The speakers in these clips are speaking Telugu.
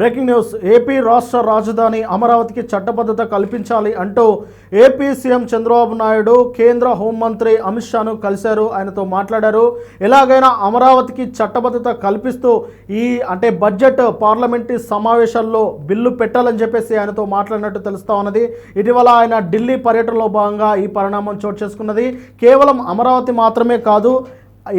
Breaking news. ఏపీ రాష్ట్ర రాజధాని అమరావతికి చట్టబద్ధత కల్పించాలి అంటూ ఏపీ సీఎం చంద్రబాబు నాయుడు కేంద్ర హోంమంత్రి అమిత్ షాను కలిశారు. ఆయనతో మాట్లాడారు. ఎలాగైనా అమరావతికి చట్టబద్ధత కల్పిస్తూ ఈ అంటే బడ్జెట్ పార్లమెంటరీ సమావేశాల్లో బిల్లు పెట్టాలని చెప్పేసి ఆయనతో మాట్లాడినట్టు తెలుస్తా ఉన్నది. ఇటీవల ఆయన ఢిల్లీ పర్యటనలో భాగంగా ఈ పరిణామం చోటు చేసుకున్నది. కేవలం అమరావతి మాత్రమే కాదు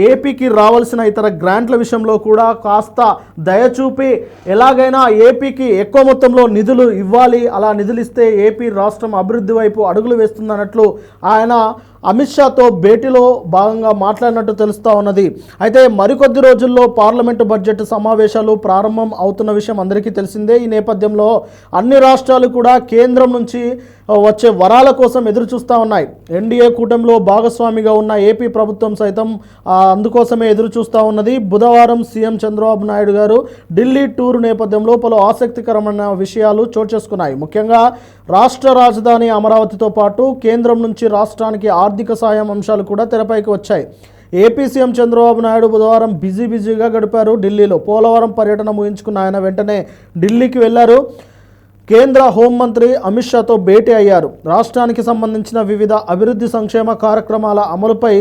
ఏపీకి రావాల్సిన ఇతర గ్రాంట్ల విషయంలో కూడా కాస్త దయచూపి ఎలాగైనా ఏపీకి ఎక్కువ మొత్తంలో నిధులు ఇవ్వాలి అలా నిధులు ఇస్తే ఏపీ రాష్ట్రం అభివృద్ధి వైపు అడుగులు వేస్తుందన్నట్లు ఆయన అమిత్ షాతో భేటీలో భాగంగా మాట్లాడినట్టు తెలుస్తూ ఉన్నది. అయితే మరికొద్ది రోజుల్లో పార్లమెంటు బడ్జెట్ సమావేశాలు ప్రారంభం అవుతున్న విషయం అందరికీ తెలిసిందే. ఈ నేపథ్యంలో అన్ని రాష్ట్రాలు కూడా కేంద్రం నుంచి వచ్చే వరాల కోసం ఎదురు చూస్తూ ఉన్నాయి. ఎన్డీఏ కూటమిలో భాగస్వామిగా ఉన్న ఏపీ ప్రభుత్వం సైతం అందుకోసమే ఎదురు చూస్తూ ఉన్నది. బుధవారం సీఎం చంద్రబాబు నాయుడు గారు ఢిల్లీ టూర్ నేపథ్యంలో పలు ఆసక్తికరమైన విషయాలు చోటు చేసుకున్నాయి. ముఖ్యంగా రాష్ట్ర రాజధాని అమరావతితో పాటు కేంద్రం నుంచి రాష్ట్రానికి ఆర్థిక సాయం అంశాలు కూడా తెరపైకి వచ్చాయి. ఏపీ సీఎం చంద్రబాబు నాయుడు బుధవారం బిజీ బిజీగా గడిపారు ఢిల్లీలో. పోలవరం పర్యటన ముగించుకున్న ఆయన వెంటనే ఢిల్లీకి వెళ్ళారు. కేంద్ర హోంమంత్రి అమిత్ షాతో భేటీ అయ్యారు. రాష్ట్రానికి సంబంధించిన వివిధ అభివృద్ధి సంక్షేమ కార్యక్రమాల అమలుపై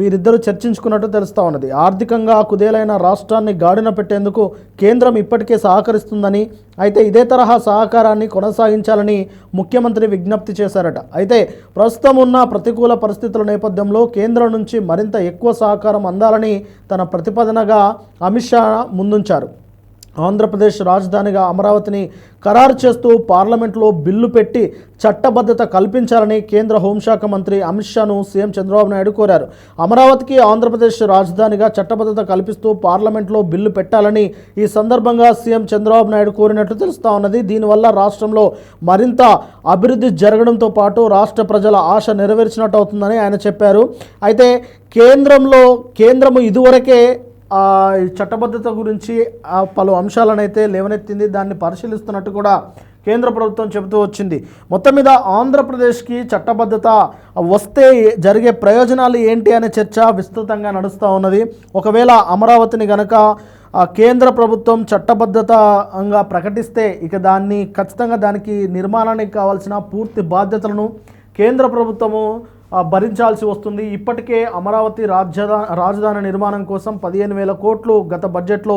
వీరిద్దరూ చర్చించుకున్నట్టు తెలుస్తా ఉన్నది. ఆర్థికంగా కుదేలైన రాష్ట్రాన్ని గాడిన పెట్టేందుకు కేంద్రం ఇప్పటికే సహకరిస్తుందని అయితే ఇదే తరహా సహకారాన్ని కొనసాగించాలని ముఖ్యమంత్రి విజ్ఞప్తి చేశారట. అయితే ప్రస్తుతం ఉన్న ప్రతికూల పరిస్థితుల నేపథ్యంలో కేంద్రం నుంచి మరింత ఎక్కువ సహకారం అందాలని తన ప్రతిపాదనగా అమిత్ షా ముందుంచారు. ఆంధ్రప్రదేశ్ రాజధానిగా అమరావతిని ఖరారు చేస్తూ పార్లమెంట్లో బిల్లు పెట్టి చట్టబద్ధత కల్పించాలని కేంద్ర హోంశాఖ మంత్రి అమిత్ షాను సీఎం చంద్రబాబు నాయుడు కోరారు. అమరావతికి ఆంధ్రప్రదేశ్ రాజధానిగా చట్టబద్ధత కల్పిస్తూ పార్లమెంట్లో బిల్లు పెట్టాలని ఈ సందర్భంగా సీఎం చంద్రబాబు నాయుడు కోరినట్లు తెలుస్తా ఉన్నది. దీనివల్ల రాష్ట్రంలో మరింత అభివృద్ధి జరగడంతో పాటు రాష్ట్ర ప్రజల ఆశ నెరవేర్చినట్టు అవుతుందని ఆయన చెప్పారు. అయితే కేంద్రంలో కేంద్రము ఇదివరకే ఈ చట్టబద్ధత గురించి పలు అంశాలను అయితే లేవనెత్తింది. దాన్ని పరిశీలిస్తున్నట్టు కూడా కేంద్ర ప్రభుత్వం చెబుతూ వచ్చింది. మొత్తం మీద ఆంధ్రప్రదేశ్కి చట్టబద్ధత వస్తే జరిగే ప్రయోజనాలు ఏంటి అనే చర్చ విస్తృతంగా నడుస్తూ ఉన్నది. ఒకవేళ అమరావతిని గనక కేంద్ర ప్రభుత్వం చట్టబద్ధతంగా ప్రకటిస్తే ఇక దాన్ని ఖచ్చితంగా దానికి నిర్మాణానికి కావాల్సిన పూర్తి బాధ్యతలను కేంద్ర ప్రభుత్వము భరించాల్సి వస్తుంది. ఇప్పటికే అమరావతి రాజధా రాజధాని నిర్మాణం కోసం పదిహేను వేల కోట్లు గత బడ్జెట్లో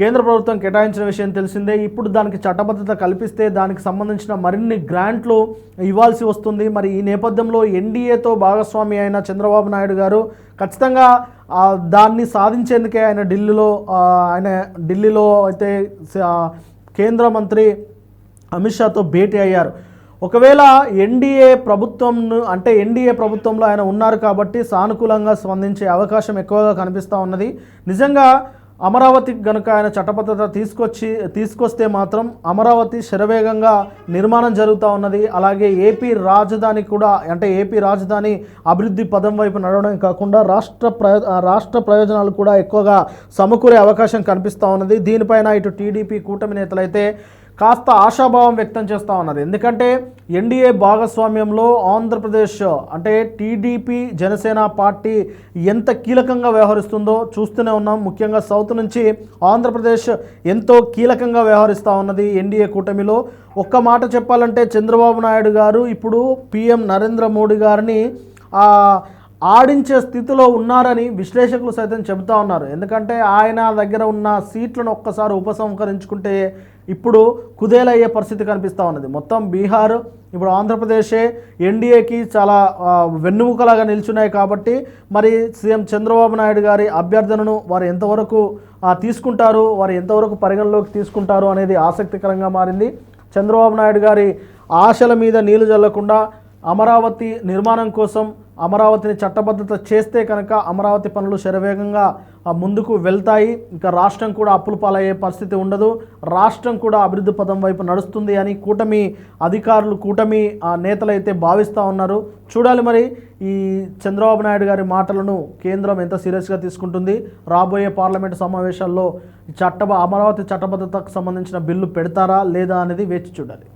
కేంద్ర ప్రభుత్వం కేటాయించిన విషయం తెలిసిందే. ఇప్పుడు దానికి చట్టబద్ధత కల్పిస్తే దానికి సంబంధించిన మరిన్ని గ్రాంట్లు ఇవ్వాల్సి వస్తుంది. మరి ఈ నేపథ్యంలో ఎన్డీఏతో భాగస్వామి అయిన చంద్రబాబు నాయుడు గారు ఖచ్చితంగా దాన్ని సాధించేందుకే ఆయన ఢిల్లీలో ఆయన ఢిల్లీలో అయితే కేంద్ర మంత్రి అమిత్ షాతో భేటీ అయ్యారు. ఒకవేళ ఎన్డీఏ ప్రభుత్వం అంటే ఎన్డీఏ ప్రభుత్వంలో ఆయన ఉన్నారు కాబట్టి సానుకూలంగా స్పందించే అవకాశం ఎక్కువగా కనిపిస్తూ ఉన్నది. నిజంగా అమరావతికి గనుక ఆయన చట్టబద్ధత తీసుకొచ్చి తీసుకొస్తే మాత్రం అమరావతి శరవేగంగా నిర్మాణం జరుగుతూ ఉన్నది. అలాగే ఏపీ రాజధాని కూడా అంటే ఏపీ రాజధాని అభివృద్ధి పదం వైపు నడవడం కాకుండా రాష్ట్ర ప్రయో రాష్ట్ర ప్రయోజనాలు కూడా ఎక్కువగా సమకూరే అవకాశం కనిపిస్తూ ఉన్నది. దీనిపైన ఇటు టీడీపీ కూటమి నేతలైతే కాస్త ఆశాభావం వ్యక్తం చేస్తూ ఉన్నారు ఎందుకంటే ఎన్డీఏ భాగస్వామ్యంలో ఆంధ్రప్రదేశ్ అంటే టీడీపీ జనసేన పార్టీ ఎంత కీలకంగా వ్యవహరిస్తుందో చూస్తూనే ఉన్నాం. ముఖ్యంగా సౌత్ నుంచి ఆంధ్రప్రదేశ్ ఎంతో కీలకంగా వ్యవహరిస్తూ ఉన్నది ఎన్డీఏ కూటమిలో. ఒక్క మాట చెప్పాలంటే చంద్రబాబు నాయుడు గారు ఇప్పుడు పిఎం నరేంద్ర మోడీ గారిని ఆడించే స్థితిలో ఉన్నారని విశ్లేషకులు సైతం చెబుతా ఉన్నారు. ఎందుకంటే ఆయన దగ్గర ఉన్న సీట్లను ఒక్కసారి ఉపసంహరించుకుంటే ఇప్పుడు కుదేలయ్యే పరిస్థితి కనిపిస్తూ ఉన్నది. మొత్తం బీహార్ ఇప్పుడు ఆంధ్రప్రదేశే ఎన్డీఏకి చాలా వెన్నుముకలాగా నిల్చున్నాయి కాబట్టి మరి సీఎం చంద్రబాబు నాయుడు గారి అభ్యర్థనను వారు ఎంతవరకు తీసుకుంటారు వారు ఎంతవరకు పరిగణలోకి తీసుకుంటారు అనేది ఆసక్తికరంగా మారింది. చంద్రబాబు నాయుడు గారి ఆశల మీద నీళ్ళు చల్లకుండా అమరావతి నిర్మాణం కోసం అమరావతిని చట్టబద్ధత చేస్తే కనుక అమరావతి పనులు శరవేగంగా ముందుకు వెళ్తాయి. ఇంకా రాష్ట్రం కూడా అప్పులు పాలయ్యే పరిస్థితి ఉండదు. రాష్ట్రం కూడా అభివృద్ధి పదం వైపు నడుస్తుంది అని కూటమి అధికారులు కూటమి ఆ, నేతలు అయితే భావిస్తూ ఉన్నారు. చూడాలి మరి ఈ చంద్రబాబు నాయుడు గారి మాటలను కేంద్రం ఎంత సీరియస్గా తీసుకుంటుంది. రాబోయే పార్లమెంటు సమావేశాల్లో చట్ట అమరావతి చట్టబద్ధతకు సంబంధించిన బిల్లు పెడతారా లేదా అనేది వేచి చూడాలి.